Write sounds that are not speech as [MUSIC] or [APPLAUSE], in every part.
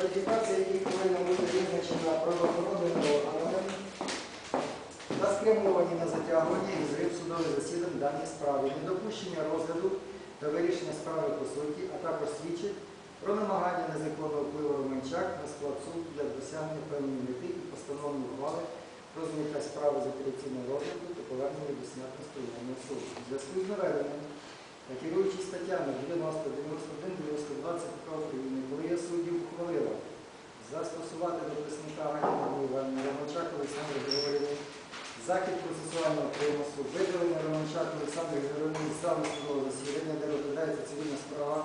кваліфікація яких повинна бути визначена правоохоронними органами та спрямовані на затягування і зрив судових засідань даній справі, недопущення розгляду та вирішення справи по суті, а також свідчить про намагання незаконного впливу Романчак на склад суду для досягнення певної мети і постановної ухвали про зняття справи з апеляційного розгляду та повернення до смертності воєнного суду. Зв'язку з наведеним та керуючись статтями 90, 91, 92 ЦПК України, коли я суддів ухвалила. Застосувати до представника Ганіна Івана Романчак Олександра Григорівни захід процесуального примусу, видалення Романчак Олександра Григорівни з залу судового засідання, де розглядається цивільна справа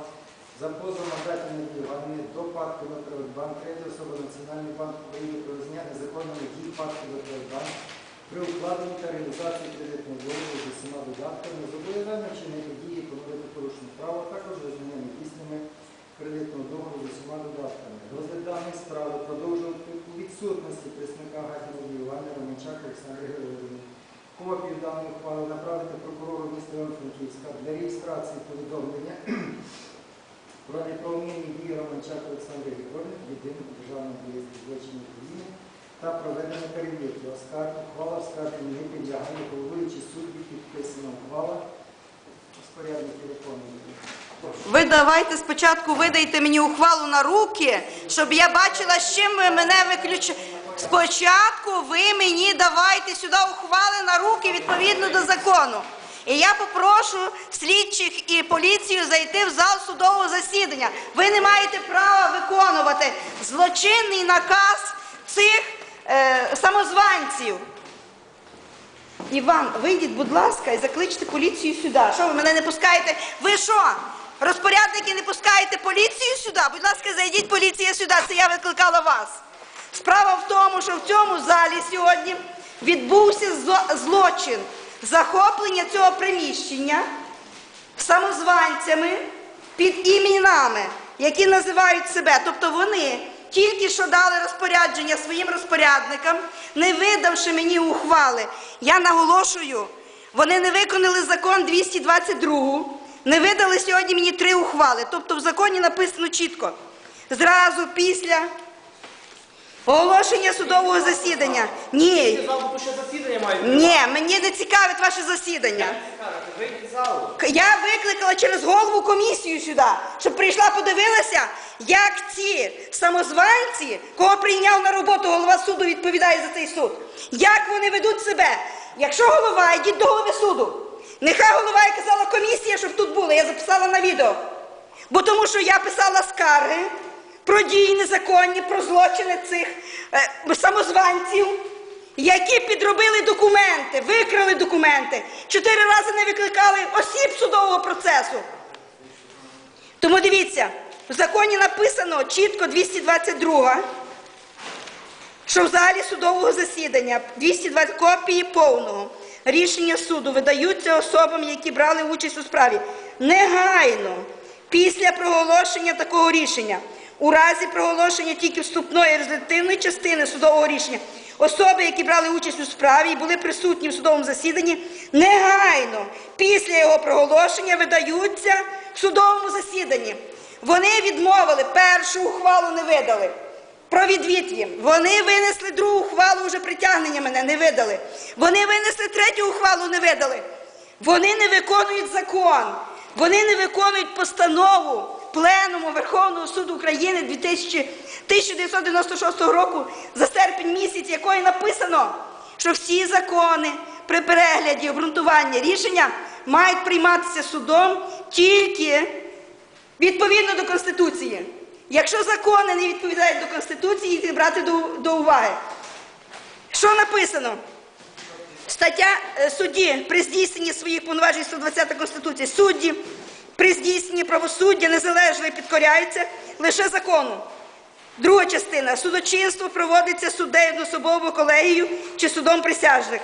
за позовом Агати Івани до ПАД Приватбанк, третя особа Національний банк України про визнання незаконної дій ПАД Приватбанк при укладенні та реалізації кредитного договору з усіма додатками, зобов'язання вчинити дії, порушення права, також визнання недійсними кредитного договору з усіма додатками. Розгляд даної справи у відсутності представника Гатіної Івана Романчак Олександра Георгіївни. Копію даної ухвали направити прокурору міста Івано-Франківська для реєстрації повідомлення [CLEARS THROAT] про неправомірні дії Романчак Олександра Георгіївни в єдиному державному реєстрі злочинів України та проведення перевірки. Оскарг, ухвала оскарження не підлягає головуючи судді підписана ухвала. Ви давайте спочатку видайте мені ухвалу на руки, щоб я бачила, з чим ви мене виключаєте. Спочатку ви мені давайте сюди ухвали на руки відповідно до закону. І я попрошу слідчих і поліцію зайти в зал судового засідання. Ви не маєте права виконувати злочинний наказ цих е, самозванців. Іван, вийдіть, будь ласка, і закличте поліцію сюди. Що ви мене не пускаєте? Ви що? Розпорядники не пускаєте поліцію сюди? Будь ласка, зайдіть поліція сюди. Це я викликала вас. Справа в тому, що в цьому залі сьогодні відбувся злочин захоплення цього приміщення самозванцями під іменами, які називають себе. Тобто вони тільки що дали розпорядження своїм розпорядникам, не видавши мені ухвали. Я наголошую, вони не виконали закон 222, не видали сьогодні мені три ухвали. Тобто в законі написано чітко. Зразу після оголошення судового засідання. Ні, ще засідання мають. ні, мені не цікавить ваше засідання. Вийдіть з залу. Я викликала через голову комісію сюди, щоб прийшла, подивилася, як ці самозванці, кого прийняв на роботу голова суду, відповідає за цей суд. Як вони ведуть себе? Якщо голова, йдіть до голови суду. Нехай голова і казала комісія, щоб тут була. Я записала на відео. Бо тому що я писала скарги про дії незаконні, про злочини цих е, самозванців, які підробили документи, викрали документи, чотири рази не викликали осіб судового процесу. Тому дивіться, в законі написано чітко 222, що в залі судового засідання 220 копії повного рішення суду видаються особам, які брали участь у справі негайно після проголошення такого рішення. У разі проголошення тільки вступної результативної частини судового рішення особи, які брали участь у справі і були присутні в судовому засіданні, негайно після його проголошення видаються в судовому засіданні. Вони відмовили, першу ухвалу не видали. Про відвід їм. Вони винесли другу ухвалу, вже притягнення мене не видали. Вони винесли третю ухвалу, не видали. Вони не виконують закон. Вони не виконують постанову Пленуму Верховного суду України 2000 1996 року за серпень місяць, якої написано, що всі закони при перегляді обґрунтування рішення мають прийматися судом тільки відповідно до Конституції. Якщо закони не відповідають до Конституції, їх брати до, до уваги. Що написано? Стаття е, судді при здійсненні своїх повноважень 120 Конституції. Судді при здійсненні правосуддя незалежно і підкоряються лише закону. Друга частина. Судочинство проводиться суддею одноособово колегією чи судом присяжних.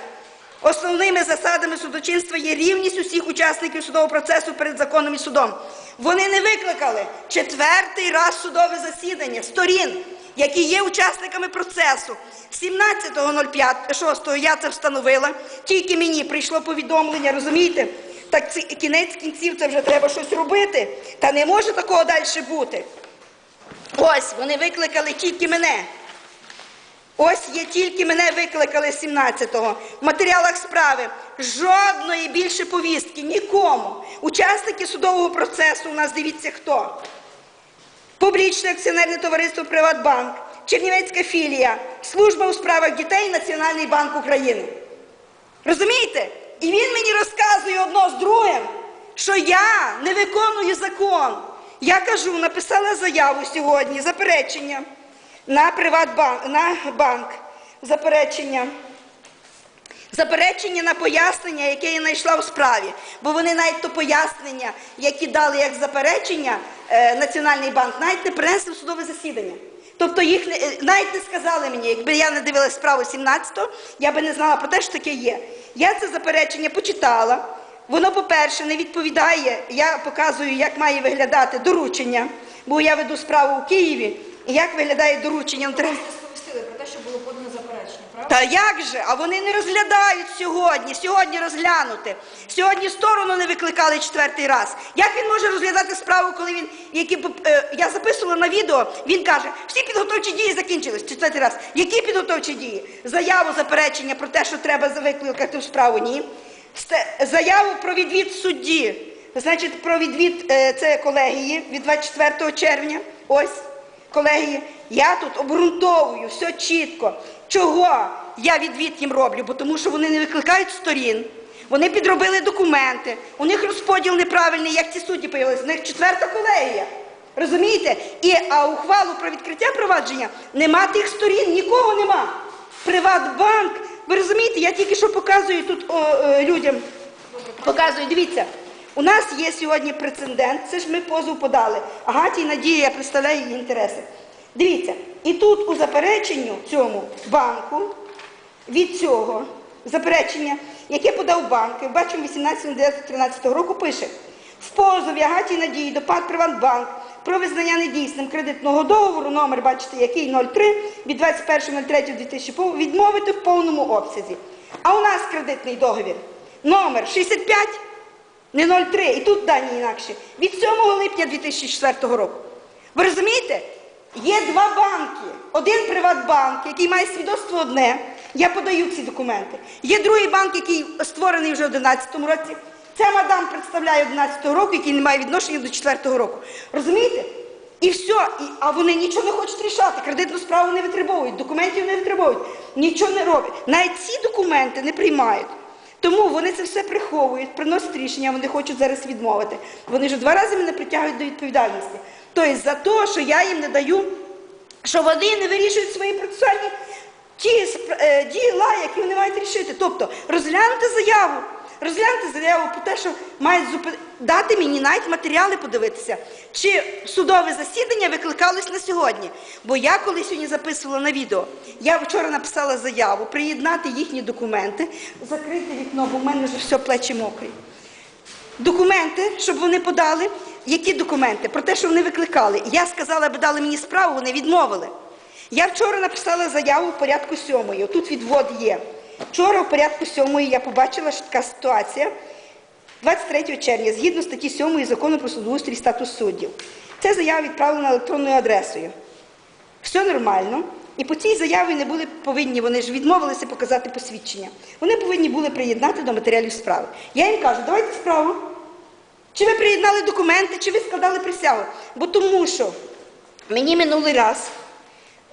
Основними засадами судочинства є рівність усіх учасників судового процесу перед законом і судом. Вони не викликали четвертий раз судове засідання сторін, які є учасниками процесу. 17.06 я це встановила, тільки мені прийшло повідомлення, розумієте? Так це кінець кінців це вже треба щось робити. Та не може такого далі бути. Ось вони викликали тільки мене. Ось є тільки мене викликали 17-го. В матеріалах справи жодної більше повістки, нікому. Учасники судового процесу у нас дивіться хто. Публічне акціонерне товариство Приватбанк, Чернівецька філія, служба у справах дітей, Національний банк України. Розумієте? І він мені розказує одно з другим, що я не виконую закон. Я кажу, написала заяву сьогодні, заперечення на Приватбанк, на банк, заперечення. Заперечення на пояснення, яке я знайшла у справі. Бо вони навіть то пояснення, які дали як заперечення е, Національний банк, навіть не принесли в судове засідання. Тобто їх е, навіть не сказали мені, якби я не дивилась справу 17-го, я би не знала про те, що таке є. Я це заперечення почитала. Воно, по-перше, не відповідає, я показую, як має виглядати доручення, бо я веду справу у Києві, і як виглядає доручення. Треба- сповістили про те, що було подано? Та як же? А вони не розглядають сьогодні. Сьогодні розглянути. Сьогодні сторону не викликали четвертий раз. Як він може розглядати справу, коли він які е, я записувала на відео? Він каже, всі підготовчі дії закінчились. Четвертий раз. Які підготовчі дії? Заяву заперечення про те, що треба викликати в справу. Ні. Заяву про відвід судді. Значить, про відвід е, це колегії від 24 червня. Ось колегії. Я тут обґрунтовую все чітко. Чого я відвід їм роблю? Бо тому що вони не викликають сторін. Вони підробили документи, у них розподіл неправильний, як ці судді появилися. У них четверта колегія. Розумієте? І а ухвалу про відкриття провадження нема тих сторін, нікого нема. Приватбанк. Ви розумієте, я тільки що показую тут о, е, людям. Показую, дивіться. У нас є сьогодні прецедент, це ж ми позов подали. Агатій Надія, я представляю її інтереси. Дивіться, і тут у запереченню цьому банку від цього заперечення, яке подав банк, я бачимо 18.09.13 року, пише в позові Агатій Надії до ПАД Приватбанк про визнання недійсним кредитного договору, номер, бачите, який 03 від 21.03.2000 відмовити в повному обсязі. А у нас кредитний договір номер 65 не 03, і тут дані інакші, від 7 липня 2004 року. Ви розумієте? Є два банки. Один Приватбанк, який має свідоцтво одне, я подаю ці документи. Є другий банк, який створений вже в 2011 році. Ця мадам представляє 11 року, який не має відношення до 4 року. Розумієте? І все, і, а вони нічого не хочуть рішати, кредитну справу не витребовують, документів не витребовують, нічого не роблять. Навіть ці документи не приймають. Тому вони це все приховують, приносять рішення, вони хочуть зараз відмовити. Вони вже два рази мене притягують до відповідальності. Тобто за те, що я їм не даю, що вони не вирішують свої процесуальні ті діла, які вони мають рішити. Тобто розглянути заяву, розглянути заяву про те, що мають дати мені навіть матеріали подивитися, чи судове засідання викликалось на сьогодні. Бо я коли сьогодні записувала на відео, я вчора написала заяву, приєднати їхні документи, закрити вікно, бо в мене вже все плечі мокрі. Документи, щоб вони подали. Які документи? Про те, що вони викликали. Я сказала, аби дали мені справу, вони відмовили. Я вчора написала заяву в порядку сьомої. Тут відвод є. Вчора в порядку сьомої я побачила, що така ситуація. 23 червня, згідно статті 7 закону про судоустрій статус суддів. Ця заява відправлена електронною адресою. Все нормально. І по цій заяві не були повинні, вони ж відмовилися показати посвідчення. Вони повинні були приєднати до матеріалів справи. Я їм кажу, давайте справу. Чи ви приєднали документи, чи ви складали присягу? Бо тому що мені минулий раз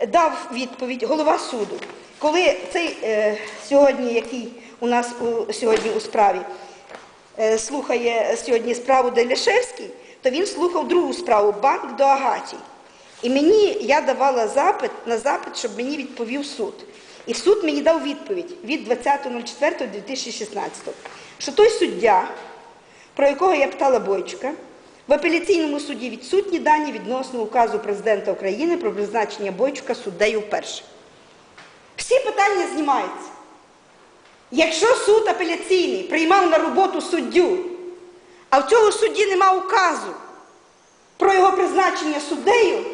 дав відповідь голова суду, коли цей е, сьогодні, який у нас у, сьогодні у справі, е, слухає сьогодні справу Делішевський, то він слухав другу справу банк до Агатій. І мені я давала запит на запит, щоб мені відповів суд. І суд мені дав відповідь від 20.04.2016, що той суддя, про якого я питала Бойчука, в апеляційному суді відсутні дані відносно указу президента України про призначення Бойчука суддею вперше. Всі питання знімаються. Якщо суд апеляційний приймав на роботу суддю, а в цього судді нема указу про його призначення суддею,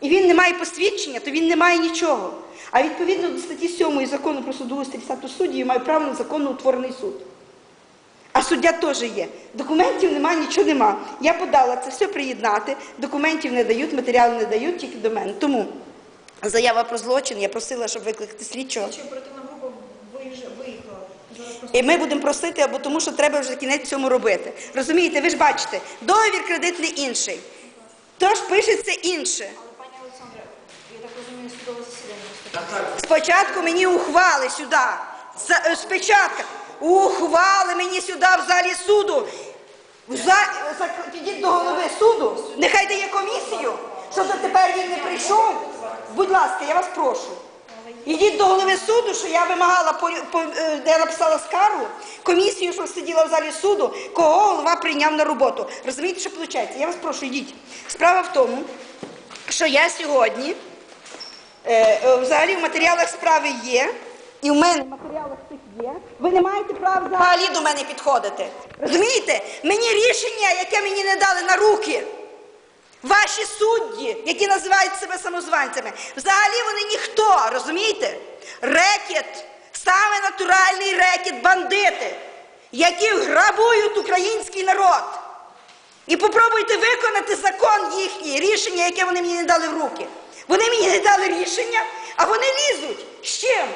і він не має посвідчення, то він не має нічого. А відповідно до статті 7 закону про і статус суддів має право на законно утворений суд. Суддя теж є. Документів нема, нічого нема. Я подала це все приєднати. Документів не дають, матеріали не дають тільки до мене. Тому заява про злочин. Я просила, щоб викликати слідчого. І ми будемо просити, або тому, що треба вже кінець цьому робити. Розумієте, ви ж бачите, договір кредитний інший. Тож пишеться інше. Але пані Олександре, я так розумію, судове засідання. Спочатку мені ухвали сюди. За- е, Спочатку ухвали мені сюди в залі суду. В Підіть до голови суду. Нехай дає комісію, що дотепер він не прийшов. Будь ласка, я вас прошу. Ідіть до голови суду, що я вимагала, е, де я написала скаргу, комісію, що сиділа в залі суду, кого голова прийняв на роботу. Розумієте, що виходить? Я вас прошу, йдіть. Справа в тому, що я сьогодні Е, е, Взагалі в матеріалах справи є, і в мене в матеріалах є. Ви не маєте права взагалі до мене підходити. Розумієте? Мені рішення, яке мені не дали на руки. Ваші судді, які називають себе самозванцями, взагалі вони ніхто, розумієте? Рекет, саме натуральний рекет, бандити, які грабують український народ. І попробуйте виконати закон їхній, рішення, яке вони мені не дали в руки. Вони мені не дали рішення, а вони лізуть. З чим?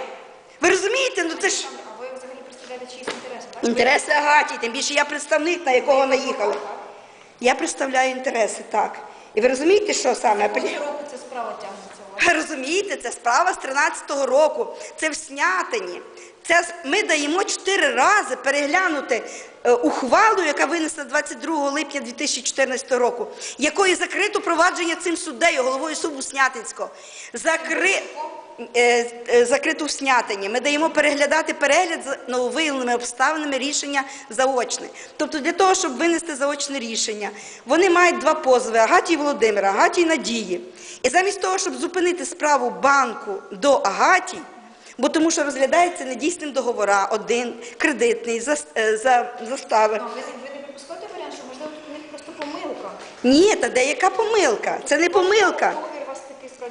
Ви розумієте? Ну це ж А ви взагалі представляєте чиїсь інтереси, так? інтереси Агаті, тим більше я представник, на якого наїхали. Я представляю інтереси, так. І ви розумієте, що саме? Кожного року ця справа тягнеться у вас. Розумієте, це справа з 13-го року. Це в Снятині. Це с- ми даємо чотири рази переглянути е, ухвалу, яка винесена 22 липня 2014 року, якою закрито провадження цим суддею, головою суду Снятинського. Закри... е, е, в Снятині. Ми даємо переглядати перегляд за нововиявленими обставинами рішення заочне. Тобто для того, щоб винести заочне рішення, вони мають два позови Агатії Володимира, Агатії Надії. І замість того, щоб зупинити справу банку до Агатій, бо тому що розглядається недійсним договора, один кредитний за, е, за застави. Ви, ви не припускаєте варіант, що можливо тут у них просто помилка? Ні, та деяка помилка. Це не помилка.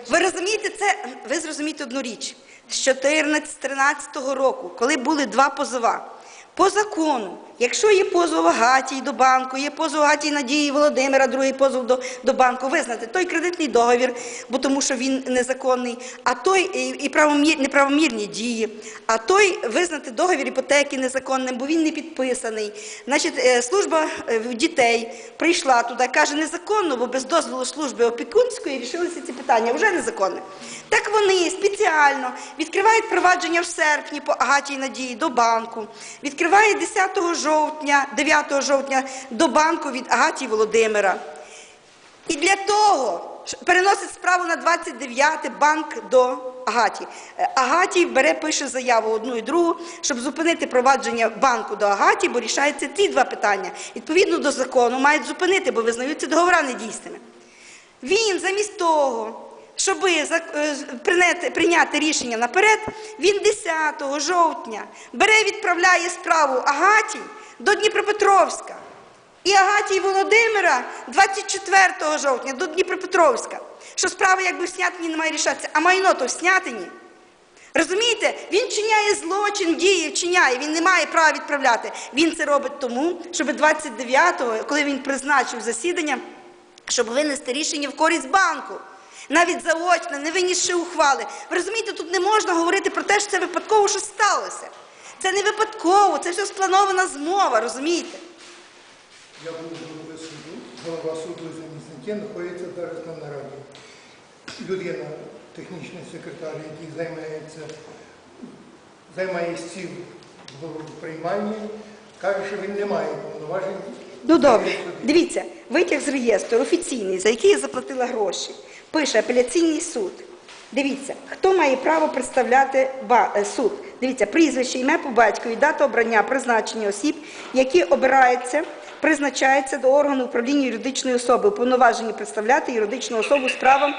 Ви розумієте, це ви зрозумієте одну річ. З 14-13 року, коли були два позова, по закону, якщо є позов Агатій до банку, є позов Агатій Надії Володимира, другий позов до, до банку, визнати той кредитний договір, бо тому що він незаконний, а той і, правомір, неправомірні дії, а той визнати договір іпотеки незаконним, бо він не підписаний. Значить, е, служба е, дітей прийшла туди, каже, незаконно, бо без дозволу служби опікунської рішилися ці питання, вже незаконне. Так вони спеціально відкривають провадження в серпні по Агатій Надії до банку, відкривають 10 жовтня, 9 жовтня до банку від Агатії Володимира. І для того переносить справу на 29 банк до Агаті. Е, Агатій бере, пише заяву одну і другу, щоб зупинити провадження банку до Агаті, бо рішаються ці два питання. Відповідно до закону мають зупинити, бо визнаються договори недійсними. Він замість того, щоб прийняти, прийняти рішення наперед, він 10 жовтня бере, відправляє справу Агаті до Дніпропетровська. І Агатії Володимира 24 жовтня до Дніпропетровська. Що справа якби в Снятині не має рішатися, а майно то в Снятині. Розумієте, він чиняє злочин, діє, вчиняє, він не має права відправляти. Він це робить тому, щоб 29-го, коли він призначив засідання, щоб винести рішення в користь банку. Навіть заочно, не винісши ухвали. Ви розумієте, тут не можна говорити про те, що це випадково що сталося. Це не випадково, це все спланована змова, розумієте? Я був голови суду, голова суду і замісники знаходяться зараз на нараді. Людина, технічний секретар, який займається, займає стіл в прийманні, каже, що він не має повноважень. Ну добре, дивіться, витяг з реєстру офіційний, за який я заплатила гроші. Пише апеляційний суд. Дивіться, хто має право представляти е, суд. Дивіться, прізвище, ім'я по батькові, дата обрання, призначення осіб, які обираються, призначаються до органу управління юридичної особи, уповноважені представляти юридичну особу з правом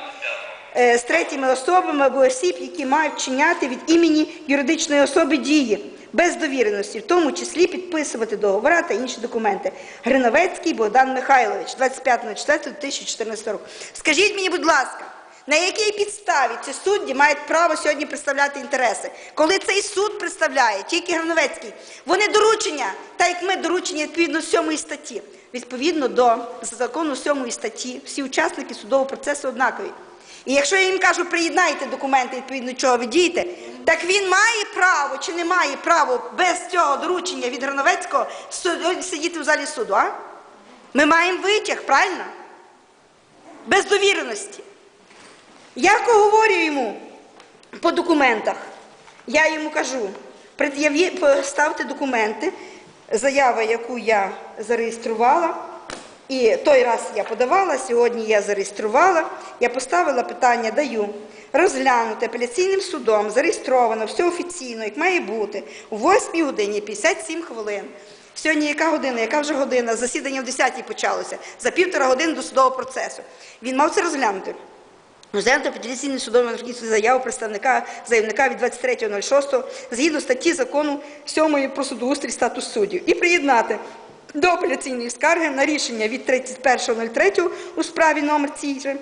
е, з третіми особами або осіб, які мають вчиняти від імені юридичної особи дії без довіреності, в тому числі підписувати договори та інші документи. Гриновецький Богдан Михайлович, 25.04.2014 року. Скажіть мені, будь ласка, На якій підставі ці судді мають право сьогодні представляти інтереси? Коли цей суд представляє, тільки Грановецький, вони доручення, так як ми доручення відповідно 7 статті, відповідно до закону 7 статті, всі учасники судового процесу однакові. І якщо я їм кажу, приєднайте документи, відповідно чого ви дієте, так він має право чи не має право без цього доручення від Грановецького сидіти в залі суду, а? Ми маємо витяг, правильно? Без довіреності. Я говорю йому по документах. Я йому кажу, ставте документи, заява, яку я зареєструвала. І той раз я подавала, сьогодні я зареєструвала. Я поставила питання, даю розглянути апеляційним судом, зареєстровано, все офіційно, як має бути, о 8 годині 57 хвилин. Сьогодні яка година, яка вже година? Засідання в 10 почалося, за півтора години до судового процесу. Він мав це розглянути. Розглянути апеляційний судовий Івано-Франківську заяву представника заявника від 23.06 згідно статті закону 7 про судоустрій статус суддів і приєднати до апеляційної скарги на рішення від 31.03 у справі номер цій же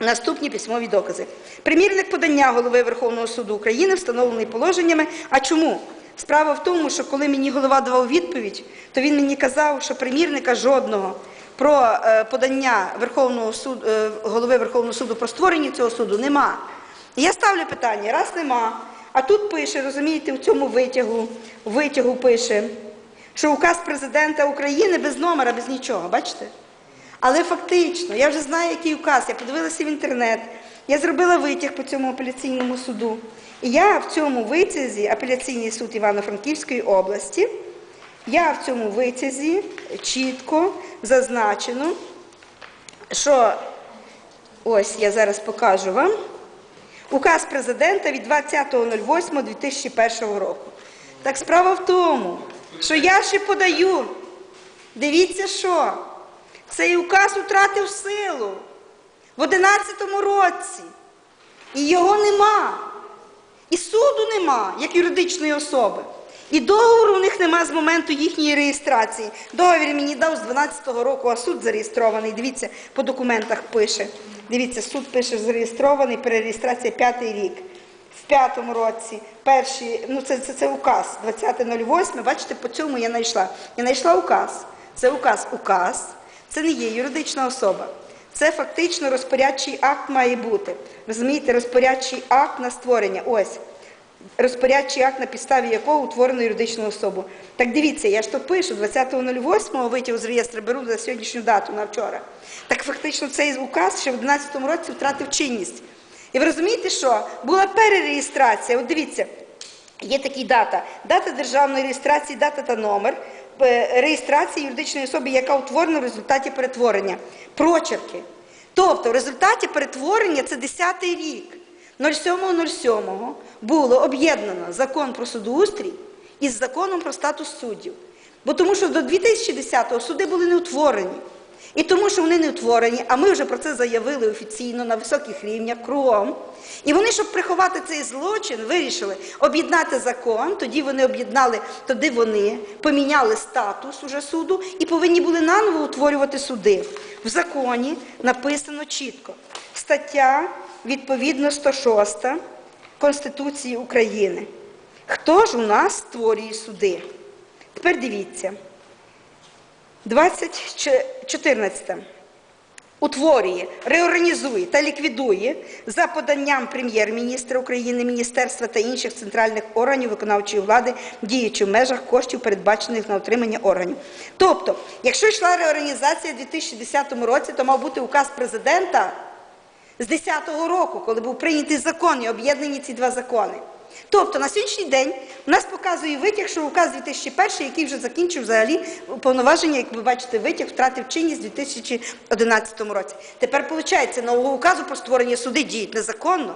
Наступні письмові докази. Примірник подання голови Верховного суду України встановлений положеннями. А чому? Справа в тому, що коли мені голова давав відповідь, то він мені казав, що примірника жодного про е, подання Верховного суду, е, голови Верховного суду про створення цього суду нема. І я ставлю питання, раз нема. А тут пише, розумієте, у цьому витягу, витягу пише, що указ президента України без номера, без нічого, бачите? Але фактично, я вже знаю, який указ, я подивилася в інтернет, я зробила витяг по цьому апеляційному суду. І я в цьому витязі, апеляційний суд Івано-Франківської області, я в цьому витязі чітко зазначено, що ось я зараз покажу вам. Указ президента від 20.08.2001 року. Так справа в тому, що я ще подаю. Дивіться, що цей указ втратив силу в 11-му році. І його нема. І суду нема, як юридичної особи. І договору у них нема з моменту їхньої реєстрації. Договір мені дав з 12-го року, а суд зареєстрований. Дивіться, по документах пише. Дивіться, суд пише зареєстрований, перереєстрація п'ятий рік. В п'ятому році, перший, ну це, це, це указ 20.08, бачите, по цьому я знайшла. Я знайшла указ. Це указ, указ. Це не є юридична особа. Це фактично розпорядчий акт має бути. Розумієте, розпорядчий акт на створення. Ось розпорядчий акт, на підставі якого утворено юридичну особу. Так дивіться, я ж то пишу, 20.08 витягу з реєстру беру за сьогоднішню дату на вчора. Так фактично цей указ ще в 2011 році втратив чинність. І ви розумієте, що була перереєстрація. От дивіться, Є такі дата. Дата державної реєстрації, дата та номер е, реєстрації юридичної особи, яка утворена в результаті перетворення. Прочерки. Тобто в результаті перетворення це 10-й рік. 07.07 було об'єднано закон про судоустрій із законом про статус суддів. Бо тому що до 2010-го суди були не утворені. І тому, що вони не утворені, а ми вже про це заявили офіційно на високих рівнях кругом. І вони, щоб приховати цей злочин, вирішили об'єднати закон. Тоді вони об'єднали, тоді вони поміняли статус уже суду і повинні були наново утворювати суди. В законі написано чітко: стаття відповідно 106 Конституції України. Хто ж у нас створює суди? Тепер дивіться. 2014. Утворює, реорганізує та ліквідує за поданням прем'єр-міністра України, міністерства та інших центральних органів виконавчої влади, діючи в межах коштів, передбачених на отримання органів. Тобто, якщо йшла реорганізація в 2010 році, то мав бути указ президента з 2010 року, коли був прийнятий закон і об'єднані ці два закони. Тобто на сьогоднішній день у нас показує витяг, що указ 2001, який вже закінчив взагалі повноваження, як ви бачите, витяг втратив чинність у 2011 році. Тепер виходить, нового указу про створення суди діють незаконно.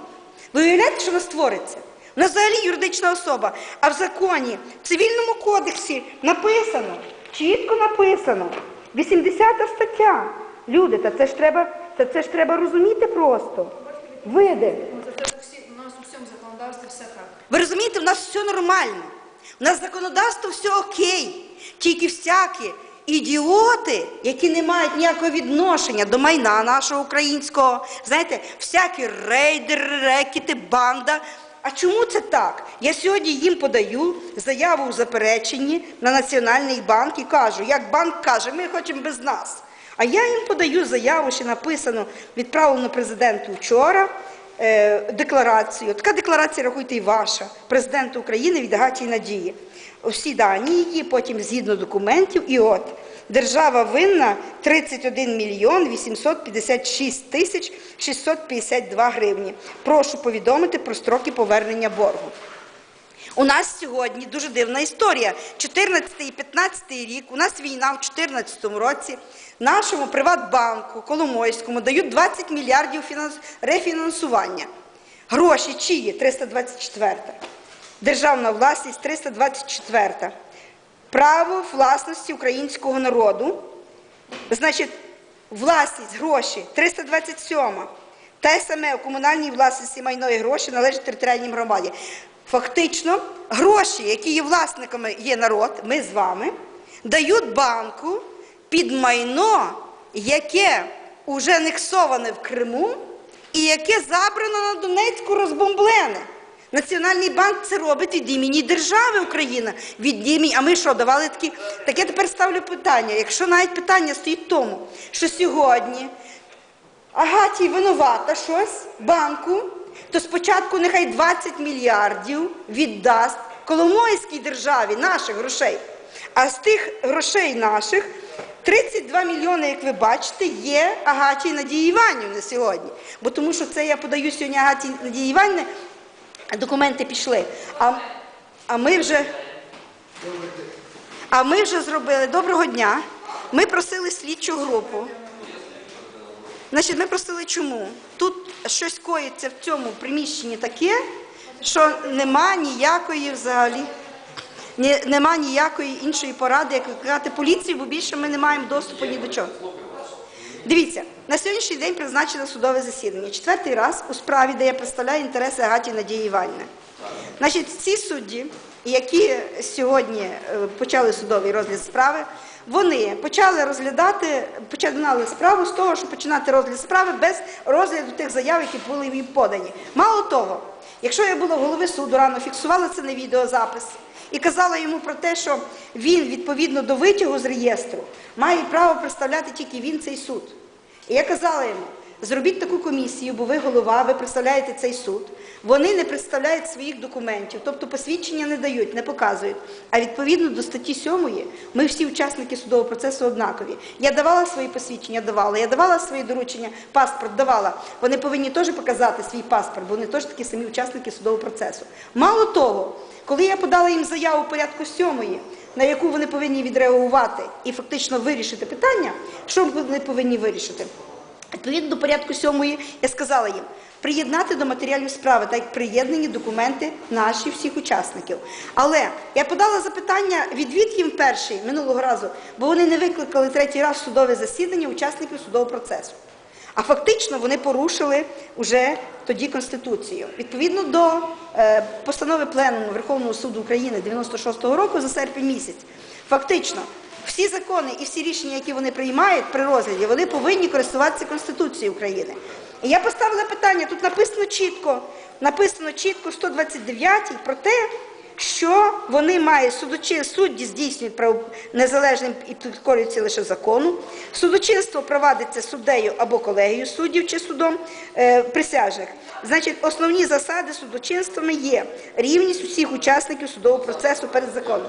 Ви уявляєте, що воно створиться? У взагалі юридична особа, а в законі, в цивільному кодексі написано, чітко написано, 80 стаття. Люди, та це ж треба, та це ж треба розуміти просто. Види. У нас у всьому законодавстві все так. Ви розумієте, в нас все нормально. У нас законодавство все окей, тільки всякі ідіоти, які не мають ніякого відношення до майна нашого українського, знаєте, всякі рейдери, рекети, банда. А чому це так? Я сьогодні їм подаю заяву у запереченні на Національний банк і кажу, як банк каже, ми хочемо без нас. А я їм подаю заяву, ще написано, відправлено президенту вчора е, декларацію. Така декларація, рахуйте, і ваша, президенту України від Агатії Надії. Всі дані її, потім згідно документів, і от держава винна 31 мільйон 856 тисяч 652 гривні. Прошу повідомити про строки повернення боргу. У нас сьогодні дуже дивна історія. 14 і 15 рік, у нас війна в 14 році. Нашому Приватбанку Коломойському дають 20 мільярдів рефінансування. Гроші чиї? 324. Державна власність 324. Право власності українського народу. Значить, власність, гроші 327. Те саме у комунальній власності майно і гроші належать територіальній громаді. Фактично, гроші, які є власниками, є народ, ми з вами, дають банку під майно, яке уже анексоване в Криму і яке забрано на Донецьку розбомблене. Національний банк це робить від імені держави Україна, від імені. А ми що, давали такі? Так я тепер ставлю питання. Якщо навіть питання стоїть тому, що сьогодні Агатій винувата щось банку, то спочатку нехай 20 мільярдів віддасть Коломойській державі наших грошей. А з тих грошей наших 32 мільйони, як ви бачите, є Агатій Надії Іванівни сьогодні. Бо тому що це я подаю сьогодні Агатій Надії Іванівни, документи пішли. А, а ми вже. А ми вже зробили доброго дня. Ми просили слідчу групу. Значить, ми просили чому? Тут щось коїться в цьому приміщенні таке, що нема ніякої взагалі. Ні, нема ніякої іншої поради, як викликати поліцію, бо більше ми не маємо доступу ні до чого. Дивіться, на сьогоднішній день призначено судове засідання. Четвертий раз у справі, де я представляю інтереси Агаті Надії Іванівни. Значить, ці судді, які сьогодні е, почали судовий розгляд справи, вони почали розглядати, починали справу з того, щоб починати розгляд справи без розгляду тих заяв, які були їм подані. Мало того, якщо я була голови суду, рано фіксувала це на відеозапис і казала йому про те, що він відповідно до витягу з реєстру має право представляти тільки він цей суд. І я казала йому, зробіть таку комісію, бо ви голова, ви представляєте цей суд. Вони не представляють своїх документів, тобто посвідчення не дають, не показують. А відповідно до статті 7 ми всі учасники судового процесу однакові. Я давала свої посвідчення, давала, я давала свої доручення, паспорт давала. Вони повинні теж показати свій паспорт, бо вони теж такі самі учасники судового процесу. Мало того, коли я подала їм заяву порядку 7 на яку вони повинні відреагувати і фактично вирішити питання, що вони повинні вирішити? Відповідно до порядку сьомої я сказала їм приєднати до матеріалів справи, так як приєднані документи наші всіх учасників. Але я подала запитання відвід їм перший минулого разу, бо вони не викликали третій раз судове засідання учасників судового процесу. А фактично вони порушили вже тоді Конституцію. Відповідно до е, постанови Пленуму Верховного суду України 96-го року за серпень місяць, фактично всі закони і всі рішення, які вони приймають при розгляді, вони повинні користуватися Конституцією України. І я поставила питання, тут написано чітко, написано чітко в 129 про те, що вони мають судочи, судді здійснюють право незалежним і підкорюються лише закону. Судочинство провадиться суддею або колегією суддів чи судом е, присяжних. Значить, основні засади судочинствами є рівність усіх учасників судового процесу перед законом.